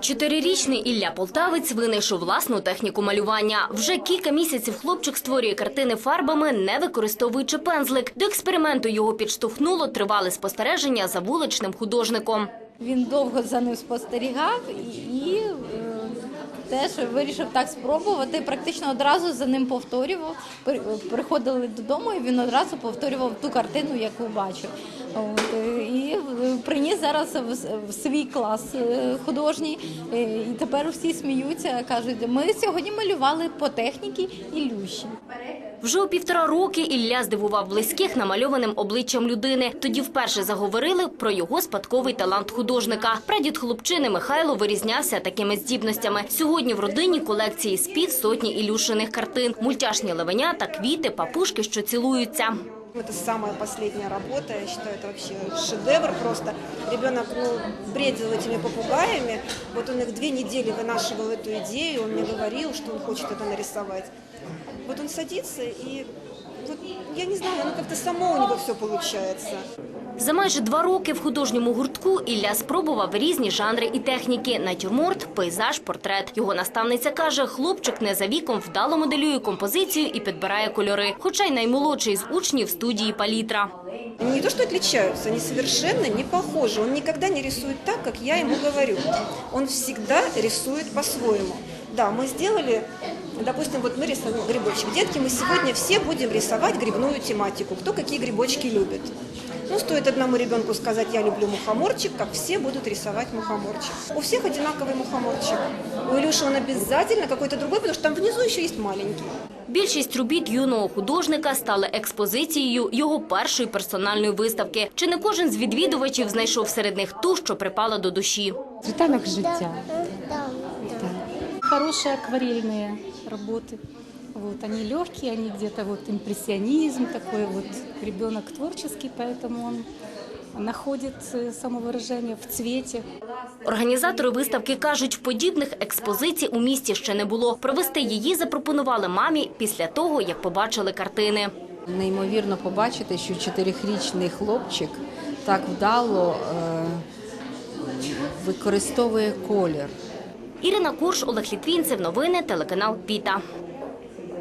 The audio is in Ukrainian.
Чотирирічний Ілля Полтавець винайшов власну техніку малювання. Вже кілька місяців хлопчик створює картини фарбами, не використовуючи пензлик. До експерименту його підштовхнуло тривале спостереження за вуличним художником. Він довго за ним спостерігав і, і е, теж вирішив так спробувати. Практично одразу за ним повторював. При- Приходили додому, і він одразу повторював ту картину, яку бачив. І приніс зараз в, свій клас е, художній. Е, І тепер всі сміються, кажуть, ми сьогодні малювали по техніці і Ілющі. Вже у півтора роки Ілля здивував близьких намальованим обличчям людини. Тоді вперше заговорили про його спадковий талант художника. Прадід хлопчини Михайло вирізнявся такими здібностями. Сьогодні в родині колекції з пів сотні ілюшиних картин, мультяшні левенята, квіти, папушки, що цілуються. Это самая последняя работа, я считаю, это вообще шедевр просто. Ребенок ну, бредил этими попугаями, вот он их две недели вынашивал эту идею, он мне говорил, что он хочет это нарисовать. Вот он садится и вот, я не знаю, ну как-то само у него все получается. За майже два роки в художньому гуртку Ілля спробував різні жанри і техніки – натюрморт, пейзаж, портрет. Його наставниця каже, хлопчик не за віком вдало моделює композицію і підбирає кольори. Хоча й наймолодший з учнів студії «Палітра». Не то что отличаются, они совершенно не похожи. Он никогда не рисует так, как я ему говорю. Он всегда рисует по-своему. Да, мы сделали, допустим, вот мы рисуем грибочек. Детки, мы сегодня все будем рисовать грибную тематику. Кто какие грибочки любит. Ну, стоит одному ребенку сказать, я люблю мухоморчик, как все будут рисовать мухоморчик. У всех одинаковый мухоморчик. У Илюши он обязательно какой-то другой, потому что там внизу еще есть маленький. Більшість робіт юного художника стали експозицією його першої персональної виставки. Чи не кожен з відвідувачів знайшов серед них ту, що припала до душі? Світанок життя. Да. Хорошие акварельные работы. Вот, они легкие, они где-то вот импрессионизм такой, вот ребенок творческий, поэтому он находит э, самовыражение в цвете. Організатори виставки кажуть, подібних експозицій у місті ще не було. Провести її запропонували мамі після того, як побачили картини. Неймовірно побачити, що чотирихрічний хлопчик так вдало е, використовує колір. Ірина Курш, Олег Літвінцев. Новини телеканал Віта.